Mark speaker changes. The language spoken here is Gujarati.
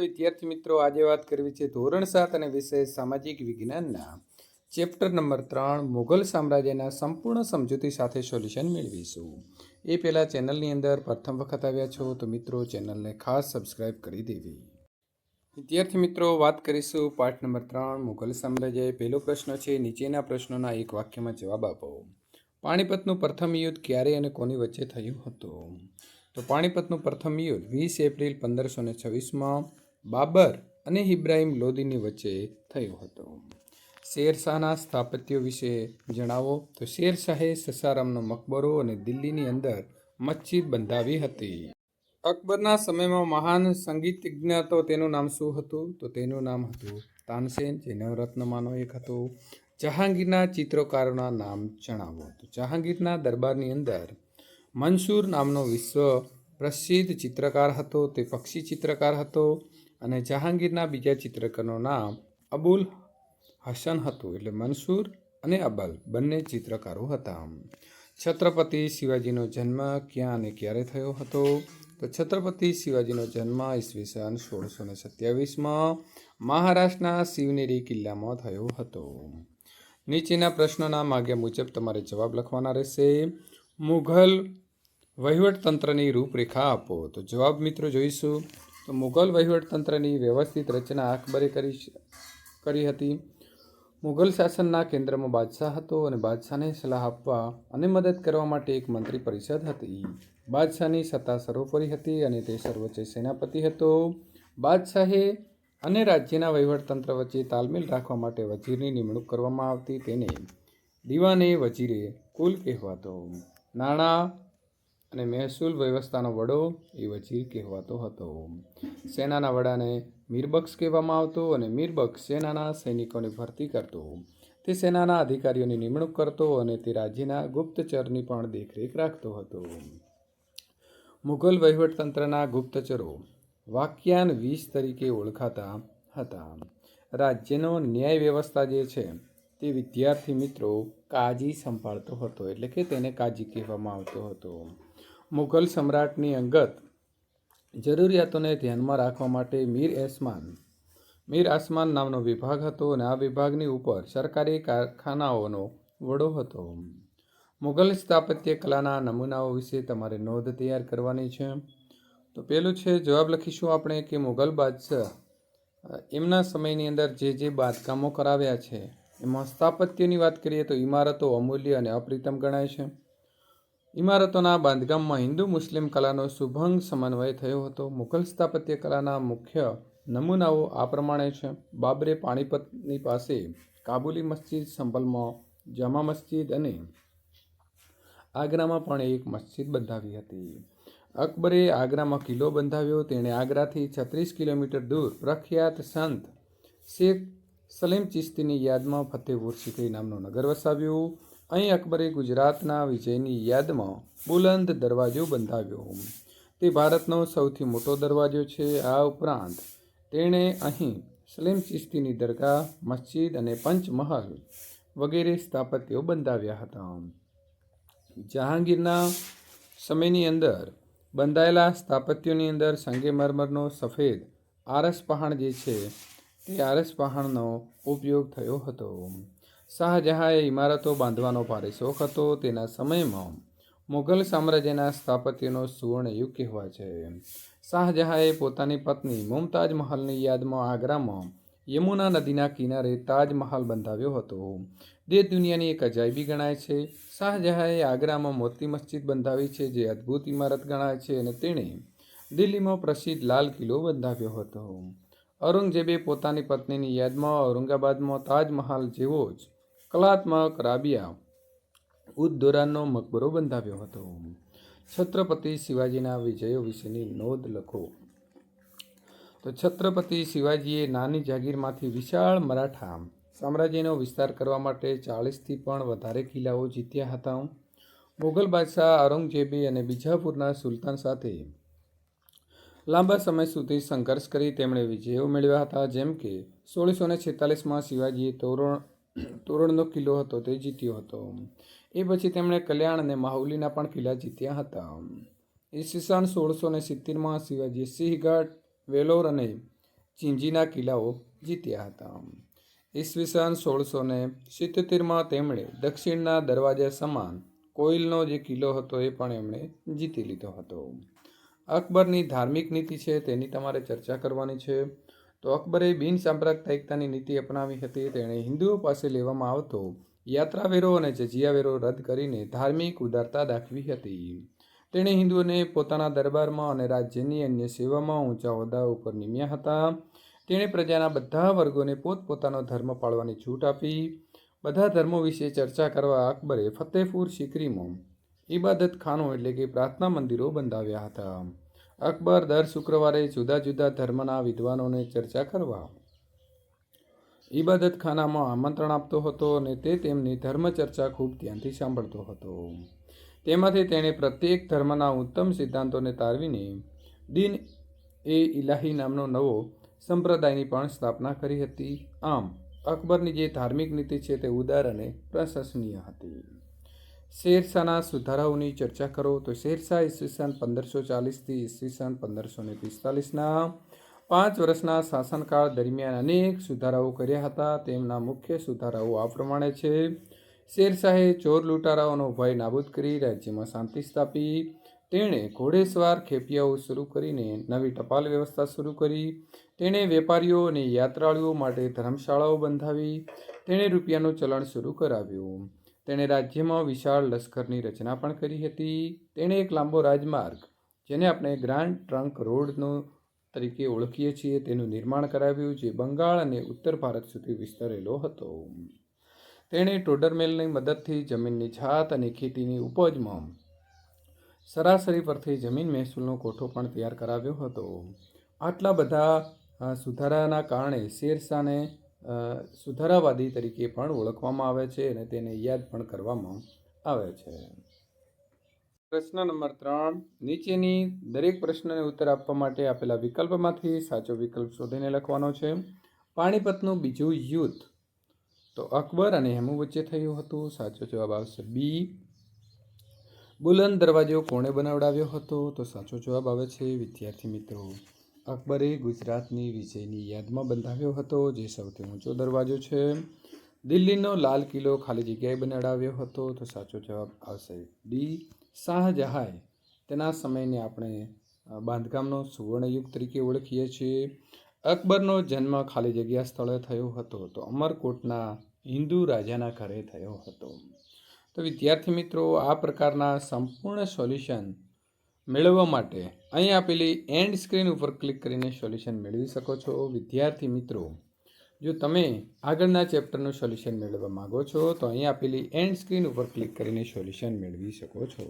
Speaker 1: વિદ્યાર્થી મિત્રો. આજે વાત કરવી છે ધોરણ સાત અને વિષય સામાજિક વિજ્ઞાનના. ચેપ્ટર નંબર ત્રણ, મુઘલ સામ્રાજ્યના સંપૂર્ણ સમજૂતી સાથે સોલ્યુશન મેળવીશું. એ પહેલાં ચેનલની અંદર પ્રથમ વખત આવ્યા છો તો મિત્રો ચેનલને ખાસ સબસ્ક્રાઇબ કરી દેવી. વિદ્યાર્થી મિત્રો, વાત કરીશું પાઠ નંબર ત્રણ, મુઘલ સામ્રાજ્ય પહેલો પ્રશ્ન છે, નીચેના પ્રશ્નોના એક વાક્યમાં જવાબ આપો. પાણીપતનું પ્રથમ યુદ્ધ ક્યારે અને કોની વચ્ચે થયું હતું? તો પાણીપતનું પ્રથમ યુદ્ધ વીસ એપ્રિલ પંદરસો ને છવ્વીસમાં બાબર અને ઇબ્રાહિમ લોદીની વચ્ચે થયો હતો. શેરશાહના સ્થાપત્યો વિશે જણાવો તો શેરશાહે સસારામનો મકબરો અને દિલ્હીની અંદર મસ્જિદ બંધાવી હતી. અકબરના સમયમાં મહાન સંગીતજ્ઞ હતો તેનું નામ શું હતું? તો તેનું નામ હતું તાનસેન, જે નવરત્નમાંનો એક હતો. જહાંગીરના ચિત્રકારોના નામ જણાવો તો જહાંગીરના દરબારની અંદર મંસૂર નામનો વિશ્વ પ્રસિદ્ધ ચિત્રકાર હતો. તે પક્ષી ચિત્રકાર હતો. અને જહાંગીરના બીજા ચિત્રકારનું નામ અબુલ હસન હતું એટલે મનસૂર અને અબલ. બંને ચિત્રકારો હતા. છત્રપતિ શિવાજીનો જન્મ ક્યાં અને ક્યારે થયો હતો? તો છત્રપતિ શિવાજીનો જન્મ ઈસવીસન સોળસો ને સત્યાવીસમાં મહારાષ્ટ્રના શિવનેરી કિલ્લામાં થયો હતો. નીચેના પ્રશ્નોના માગ્યા મુજબ તમારે જવાબ લખવાના રહેશે. મુઘલ વહીવટતંત્રની રૂપરેખા આપો. તો જવાબ મિત્રો જોઈશું. તો મુઘલ વહીવટતંત્રની વ્યવસ્થિત રચના અકબરે કરી કરી હતી. મુઘલ શાસનના કેન્દ્રમાં બાદશાહ હતો અને બાદશાહને સલાહ આપવા અને મદદ કરવા માટે એક મંત્રી પરિષદ હતી. બાદશાહની સત્તા સર્વોપરી હતી અને તે સર્વોચ્ચ સેનાપતિ હતો. બાદશાહે અને રાજ્યના વહીવટતંત્ર વચ્ચે તાલમેલ રાખવા માટે વજીરની નિમણૂક કરવામાં આવતી તેને દીવાને વજીરે કુલ કહેવાતો. નાણાં અને મહેસૂલ વ્યવસ્થાનો વડો એ વજીર કહેવાતો હતો. સેનાના વડાને મીરબક્ષ કહેવામાં આવતો અને મીરબક્ષ સેનાના સૈનિકોની ભરતી કરતો. તે સેનાના અધિકારીઓની નિમણૂક કરતો અને તે રાજ્યના ગુપ્તચરની પણ દેખરેખ રાખતો હતો. મુઘલ વહીવટતંત્રના ગુપ્તચરો વાક્યાન વીસ તરીકે ઓળખાતા હતા. રાજ્યનો ન્યાય વ્યવસ્થા જે છે તે વિદ્યાર્થી મિત્રો કાજી સંભાળતો હતો, એટલે કે તેને કાજી કહેવામાં આવતો હતો. મુઘલ સમ્રાટની અંગત જરૂરિયાતોને ધ્યાનમાં રાખવા માટે મીર એસમાન, મીર આસમાન નામનો વિભાગ હતો અને આ વિભાગની ઉપર સરકારી કારખાનાઓનો વડો હતો. મુઘલ સ્થાપત્ય કલાના નમૂનાઓ વિશે તમારે નોંધ તૈયાર કરવાની છે. તો પેલું છે, જવાબ લખીશું આપણે કે મુઘલ બાદશાહ એમના સમયની અંદર જે જે બાંધકામો કરાવ્યા છે, એમાં સ્થાપત્યની વાત કરીએ તો ઇમારતો અમૂલ્ય અને અપ્રિતમ ગણાય છે. ઇમારતોના બાંધકામમાં હિન્દુ મુસ્લિમ કલાનો શુભંગ સમન્વય થયો હતો. મુઘલ સ્થાપત્ય કલાના મુખ્ય નમૂનાઓ આ પ્રમાણે છે. બાબરે પાણીપતની પાસે કાબુલી મસ્જિદ, સંભલમાં જામા મસ્જિદ અને આગ્રામાં પણ એક મસ્જિદ બંધાવી હતી. અકબરે આગ્રામાં કિલ્લો બંધાવ્યો. તેણે આગ્રાથી છત્રીસ કિલોમીટર દૂર પ્રખ્યાત સંત શેખ સલીમ ચિશ્તીની યાદમાં ફતેહપુર સિકરી નામનું નગર વસાવ્યું. અહીં અકબરે ગુજરાતના વિજયની યાદમાં બુલંદ દરવાજો બંધાવ્યો તે ભારતનો સૌથી મોટો દરવાજો છે. આ ઉપરાંત તેણે અહીં સલીમ ચિશ્તીની દરગાહ, મસ્જિદ અને પંચમહલ વગેરે સ્થાપત્યો બંધાવ્યા હતા. જહાંગીરના સમયની અંદર બંધાયેલા સ્થાપત્યોની અંદર સંગેમરમરનો સફેદ આરસ પહાણ જે છે, તે આરસ પહાણનો ઉપયોગ થયો હતો. શાહજહાંએ ઇમારતો બાંધવાનો ભારે શોખ હતો તેના સમયમાં મુઘલ સામ્રાજ્યના સ્થાપત્યનો સુવર્ણ યુગ કહેવાય છે. શાહજહાંએ પોતાની પત્ની મુમતાજ મહલની યાદમાં આગ્રામાં યમુના નદીના કિનારે તાજમહાલ બંધાવ્યો હતો. દેશ દુનિયાની એક અજાયબી ગણાય છે. શાહજહાંએ આગ્રામાં મોતી મસ્જિદ બંધાવી છે, જે અદ્ભુત ઇમારત ગણાય છે અને તેણે દિલ્હીમાં પ્રસિદ્ધ લાલ કિલ્લો બંધાવ્યો હતો. ઔરંગઝેબે પોતાની પત્નીની યાદમાં ઔરંગાબાદમાં તાજમહાલ જેવો જ કલાત્મક રાબિયા ઉદ દોરાનનો મકબરો બંધાવ્યો હતો. છત્રપતિ શિવાજીના વિજયો વિશેની નોંધ લખો. તો છત્રપતિ શિવાજીએ નાની જાગીરમાંથી વિશાળ મરાઠા સામ્રાજ્યનો વિસ્તાર કરવા માટે ચાળીસથી પણ વધારે કિલ્લાઓ જીત્યા હતા. મુઘલ બાદશાહ ઔરંગઝેબે અને બીજાપુરના સુલતાન સાથે લાંબા સમય સુધી સંઘર્ષ કરી તેમણે વિજયો મેળવ્યા હતા. જેમ કે સોળસો ને છેતાલીસમાં શિવાજીએ તોરણ તોરણનો કિલ્લો હતો, તે જીત્યો હતો. એ પછી તેમણે કલ્યાણ અને માહુલીના પણ કિલ્લા જીત્યા હતા. ઈસવીસન સોળસો ને સિત્તેરમાં શિવાજીએ સિંહગઢ, વેલોર અને ચિંજીના કિલ્લાઓ જીત્યા હતા. ઈસવીસન સોળસો ને સિત્તેરમાં તેમણે દક્ષિણના દરવાજા સમાન કોઈલનો જે કિલ્લો હતો એ પણ એમણે જીતી લીધો હતો. અકબરની ધાર્મિક નીતિ છે તેની તમારે ચર્ચા કરવાની છે. તો અકબરે બિન સાંપ્રદાયિકતાની નીતિ અપનાવી હતી. તેણે હિન્દુઓ પાસે લેવામાં આવતો યાત્રાવેરો અને જજિયાવેરો રદ કરીને ધાર્મિક ઉદારતા દાખવી હતી. તેણે હિન્દુઓને પોતાના દરબારમાં અને રાજ્યની અન્ય સેવામાં ઊંચા હોદ્દા ઉપર નિમ્યા હતા. તેણે પ્રજાના બધા વર્ગોને પોતપોતાનો ધર્મ પાળવાની છૂટ આપી. બધા ધર્મો વિશે ચર્ચા કરવા અકબરે ફતેહપુર સિકરીમાં ઇબાદત ખાનો એટલે કે પ્રાર્થના મંદિરો બંધાવ્યા હતા. અકબર દર શુક્રવારે જુદા જુદા ધર્મના વિદ્વાનોને ચર્ચા કરવા ઇબાદત ખાનામાં આમંત્રણ આપતો હતો અને તે તેમની ધર્મચર્ચા ખૂબ ધ્યાનથી સાંભળતો હતો. તેમાંથી તેણે પ્રત્યેક ધર્મના ઉત્તમ સિદ્ધાંતોને તારવીને દિન એ ઇલાહી નામનો નવો સંપ્રદાયની પણ સ્થાપના કરી હતી. આમ, અકબરની જે ધાર્મિક નીતિ છે તે ઉદાર અને પ્રશંસનીય હતી. શેરશાહના સુધારાઓની ચર્ચા કરો તો શેરશાહ ઈસવીસન પંદરસો ચાલીસથી ઈસવીસન પંદરસો ને પિસ્તાલીસના પાંચ વર્ષના શાસનકાળ દરમિયાન અનેક સુધારાઓ કર્યા હતા. તેમના મુખ્ય સુધારાઓ આ પ્રમાણે છે. શેરશાહે ચોર લૂંટારાઓનો ભય નાબૂદ કરી રાજ્યમાં શાંતિ સ્થાપી. તેણે ઘોડેસવાર ખેપિયાઓ શરૂ કરીને નવી ટપાલ વ્યવસ્થા શરૂ કરી. તેણે વેપારીઓ અને યાત્રાળુઓ માટે ધર્મશાળાઓ બંધાવી. તેણે રૂપિયાનું ચલણ શરૂ કરાવ્યું. તેણે રાજ્યમાં વિશાળ લશ્કરની રચના પણ કરી હતી. તેણે એક લાંબો રાજમાર્ગ, જેને આપણે ગ્રાન્ડ ટ્રંક રોડનો તરીકે ઓળખીએ છીએ, તેનું નિર્માણ કરાવ્યું, જે બંગાળ અને ઉત્તર ભારત સુધી વિસ્તરેલો હતો. તેણે ટોડરમેલની મદદથી જમીનની છાત અને ખેતીની ઉપજમાં સરાસરી પરથી જમીન મહેસૂલનો કોઠો પણ તૈયાર કરાવ્યો હતો. આટલા બધા સુધારાના કારણે શેરશાહને સુધારાવાદી તરીકે પણ ઓળખવામાં આવે છે અને તેને યાદ પણ કરવામાં આવે છે. પ્રશ્ન નંબર ત્રણ. નીચેની દરેક પ્રશ્નને ઉત્તર આપવા માટે આપેલા વિકલ્પમાંથી સાચો વિકલ્પ શોધીને લખવાનો છે. પાણીપતનું બીજું યુદ્ધ. તો અકબર અને હેમુ વચ્ચે થયું હતું. સાચો જવાબ આવશે બી. બુલંદ દરવાજો કોણે બનાવડાવ્યો હતો? તો સાચો જવાબ આવે છે વિદ્યાર્થી મિત્રો અકબરે ગુજરાતની વિજયની યાદમાં બંધાવ્યો હતો, જે સૌથી ઊંચો દરવાજો છે. દિલ્હીનો લાલ કિલ્લો ખાલી જગ્યાએ બનાડાવ્યો હતો, તો સાચો જવાબ આવશે ડી શાહજહાએ. તેના સમયને આપણે બાંધકામનો સુવર્ણયુગ તરીકે ઓળખીએ છીએ. અકબરનો જન્મ ખાલી જગ્યા સ્થળે થયો હતો, તો અમરકોટના હિન્દુ રાજાના ઘરે થયો હતો. તો વિદ્યાર્થી મિત્રો, આ પ્રકારના સંપૂર્ણ સોલ્યુશન મેળવવા માટે અહીં આપેલી એન્ડ સ્ક્રીન ઉપર ક્લિક કરીને સોલ્યુશન મેળવી શકો છો. વિદ્યાર્થી મિત્રો, જો તમે આગળના ચેપ્ટરનું સોલ્યુશન મેળવવા માગો છો, તો અહીં આપેલી એન્ડ સ્ક્રીન ઉપર ક્લિક કરીને સોલ્યુશન મેળવી શકો છો.